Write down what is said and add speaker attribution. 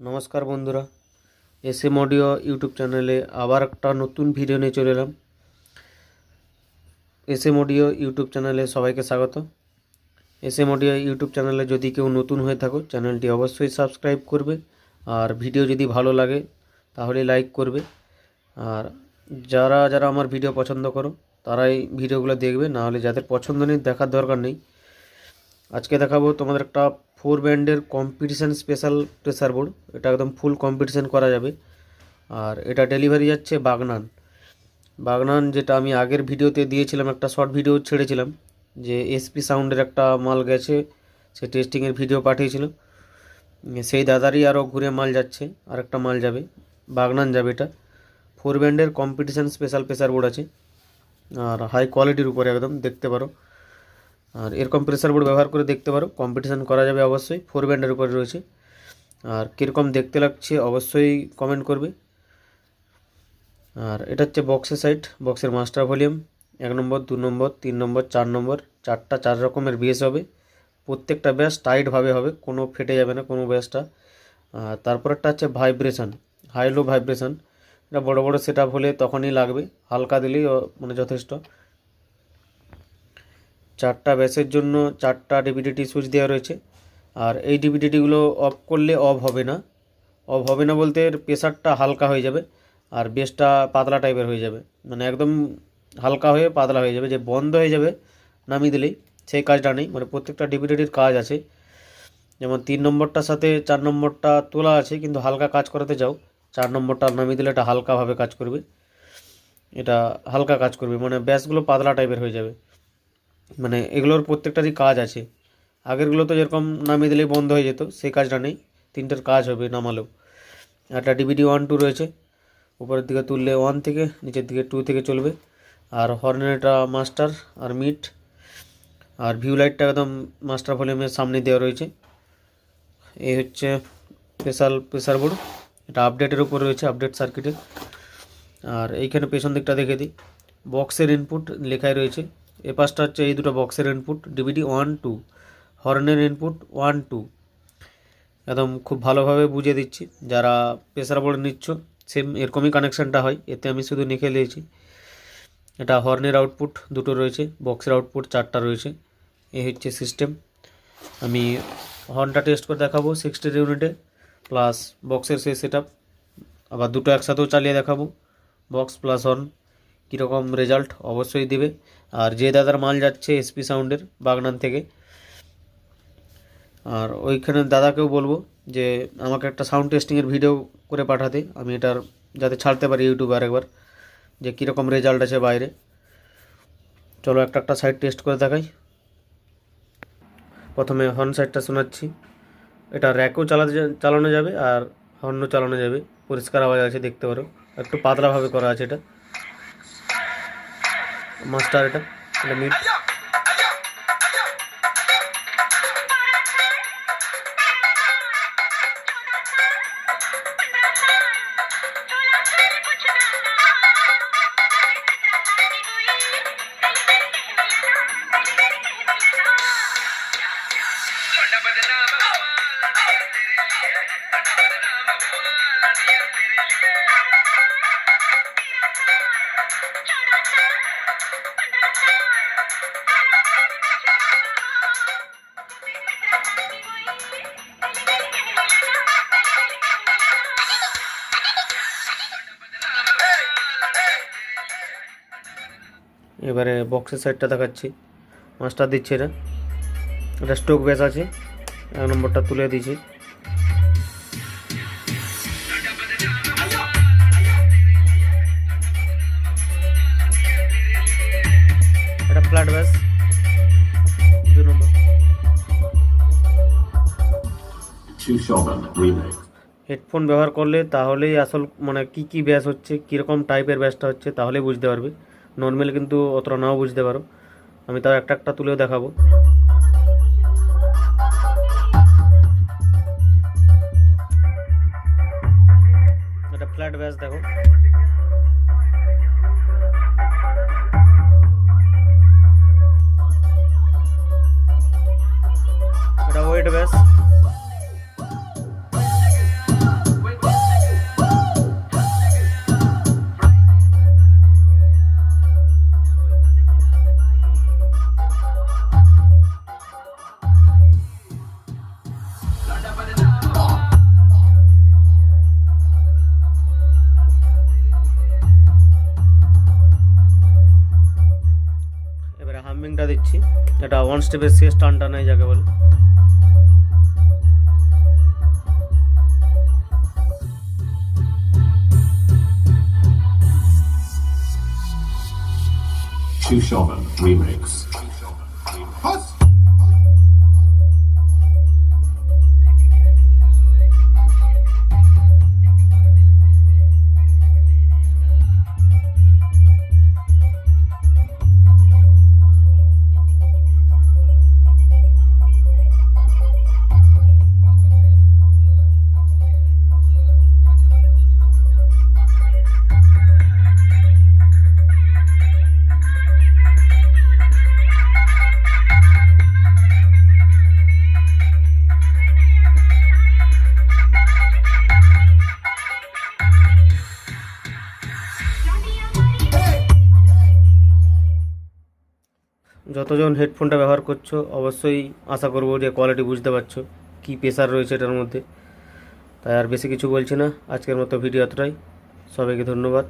Speaker 1: নমস্কার বন্ধুরা S M audio YouTube চ্যানেলে আবার একটা নতুন ভিডিও নিয়ে চলে এলাম। এস এম অডিও ইউটিউব চ্যানেলে সবাইকে স্বাগত। এস এম অডিও ইউটিউব চ্যানেলে যদি কেউ নতুন হয়ে থাকো, চ্যানেলটি অবশ্যই সাবস্ক্রাইব করবে আর ভিডিও যদি ভালো লাগে, তাহলে লাইক করবে। আর যারা যারা আমার ভিডিও পছন্দ করো, তারাই ভিডিওগুলো দেখবে নাহলে যাদের পছন্দ নেই, দেখার দরকার নেই। আজকে দেখাবো তোমাদের একটা ফোর ব্যান্ডের কম্পিটিশান স্পেশাল প্রেসার বোর্ড, এটা একদম ফুল কম্পিটিশান করা যাবে। আর এটা ডেলিভারি যাচ্ছে বাগনান। বাগনান যেটা আমি আগের ভিডিওতে দিয়েছিলাম, একটা শর্ট ভিডিও ছেড়েছিলাম, যে এসপি সাউন্ডের একটা মাল গেছে, সে টেস্টিংয়ের ভিডিও পাঠিয়েছিল। সেই দাদারই আরও ঘুরে মাল যাচ্ছে আর একটা মাল যাবে, বাগনান যাবে এটা। ফোর ব্যান্ডের কম্পিটিশান স্পেশাল প্রেসার বোর্ড আছে, আর হাই কোয়ালিটির উপরে একদম, দেখতে পারো। আর এরকম প্রেসার বোর্ড ব্যবহার করে দেখতে পারো। কম্পিটিশান করা যাবে অবশ্যই। ফোর ব্যান্ডের উপরে রয়েছে। আর কীরকম দেখতে লাগছে অবশ্যই কমেন্ট করবে। আর এটা হচ্ছে বক্সের সাইড বক্সের মাস্টার ভলিউম এক নম্বর, দু নম্বর, তিন নম্বর, চার নম্বর। চারটা চার রকমের বেস হবে। প্রত্যেকটা ব্যাস টাইটভাবে হবে। কোনো ফেটে যাবে না কোনো ব্যাসটা আর তারপরেরটা হচ্ছে ভাইব্রেশন হাই লো ভাইব্রেশন এটা বড় বড় সেট হলে তখনই লাগবে। হালকা দিলেই মানে যথেষ্ট। চারটা ব্যাসের জন্য চারটা ডিভিডিটি সুইচ দেওয়া রয়েছে। আর এই ডিভিডিটিগুলো অফ করলে অফ হবে না। অফ হবে না বলতে প্রেশারটা হালকা হয়ে যাবে আর বেসটা পাতলা টাইপের হয়ে যাবে। মানে একদম হালকা হয়ে পাতলা হয়ে যাবে। যে বন্ধ হয়ে যাবে, নামিয়ে দিলেই সেই কাজটা নেই। মানে প্রত্যেকটা ডিভিডিটির কাজ আছে। যেমন তিন নম্বরটার সাথে চার নম্বরটা তোলা আছে, কিন্তু হালকা কাজ করাতে যাও। চার নম্বরটা নামিয়ে দিলে এটা হালকাভাবে কাজ করবে। এটা হালকা কাজ করবে। মানে ব্যাসগুলো পাতলা টাইপের হয়ে যাবে। মানে এগুলোর প্রত্যেকটারই কাজ আছে। আগেরগুলো তো যেরকম নামিয়ে দিলেই বন্ধ হয়ে যেত, সেই কাজটা নেই। তিনটের কাজ হবে নামালেও একটা ডিভিডি ওয়ান টু রয়েছে। উপরের দিকে তুললে ওয়ান থেকে, নিচের দিকে টু থেকে চলবে। আর হর্নের এটা মাস্টার আর মিট আর ভিউ লাইটটা একদম মাস্টার ভলিউমের সামনে দেওয়া রয়েছে। এই হচ্ছে স্পেশাল প্রেসার বোর্ড এটা আপডেটের উপর রয়েছে আপডেট সার্কিটের আর এইখানে পেছন দিকটা দেখে দিই। বক্সের ইনপুট লেখাই রয়েছে। এ পাশটা হচ্ছে এই দুটো বক্সের ইনপুট ডিভিডি ওয়ান টু হর্নের ইনপুট ওয়ান টু একদম খুব ভালোভাবে বুঝিয়ে দিচ্ছি। যারা প্রেসার বোর্ড নিচ্ছ সেম এরকমই কানেকশানটা হয়। এতে আমি শুধু লিখে দিয়েছি, এটা হর্নের আউটপুট দুটো রয়েছে বক্সের আউটপুট চারটা রয়েছে। এই হচ্ছে সিস্টেম আমি হর্নটা টেস্ট করে দেখাবো সিক্সটি ইউনিটে প্লাস বক্সের সেই সেট আবার দুটো একসাথেও চালিয়ে দেখাবো বক্স প্লাস হর্ন কীরকম রেজাল্ট অবশ্যই দিবে। আর যে দাদার মাল যাচ্ছে এসপি সাউন্ডের বাগনান থেকে। আর ওইখানে দাদাকেও বলব যে, আমাকে একটা সাউন্ড টেস্টিংয়ের ভিডিও করে পাঠাতে। আমি এটার যাতে ছাড়তে পারি ইউটিউবে আরেকবার যে কীরকম রেজাল্ট আছে বাইরে। চলো একটা একটা সাইড টেস্ট করে দেখাই। প্রথমে হর্ন সাইডটা শোনাচ্ছি। এটা র্যাকও চালাতে চালানো যাবে আর হর্নও চালানো যাবে। পরিষ্কার আওয়াজ আছে দেখতে পারো। একটু পাতলাভাবে করা আছে এটা। মাস্টার এটা এটা মিড এবারে বক্সের সাইডটা দেখাচ্ছি। মাস্টার দিচ্ছে এটা এটা স্টোক ব্যাস আছে। এক নম্বরটা তুলে দিয়েছি। এটা ফ্ল্যাট ব্যাস দু নম্বর. হেডফোন ব্যবহার করলে তাহলেই আসল মানে কি কি ব্যাস হচ্ছে কীরকম টাইপের ব্যাসটা হচ্ছে তাহলেই বুঝতে পারবে। নর্মাল কিন্তু অতটা নাও বুঝতে পারো। আমি তাও একটা একটা তুলেও দেখাবো। এটা ফ্ল্যাট ব্যাস, দেখো। এটা ওয়েট ব্যাস। এটা ওয়ান স্টেপের শেষ টান টানাই যাকে বলে।
Speaker 2: Shoe Shaman Remix.
Speaker 1: যতজন হেডফোনটা ব্যবহার করছ, অবশ্যই আশা করব যে কোয়ালিটি বুঝতে পারছ কি প্রেশার রয়েছে এটার মধ্যে। তাই আর বেশি কিছু বলছি না। আজকের মতো ভিডিও এতটাই। সবাইকে ধন্যবাদ।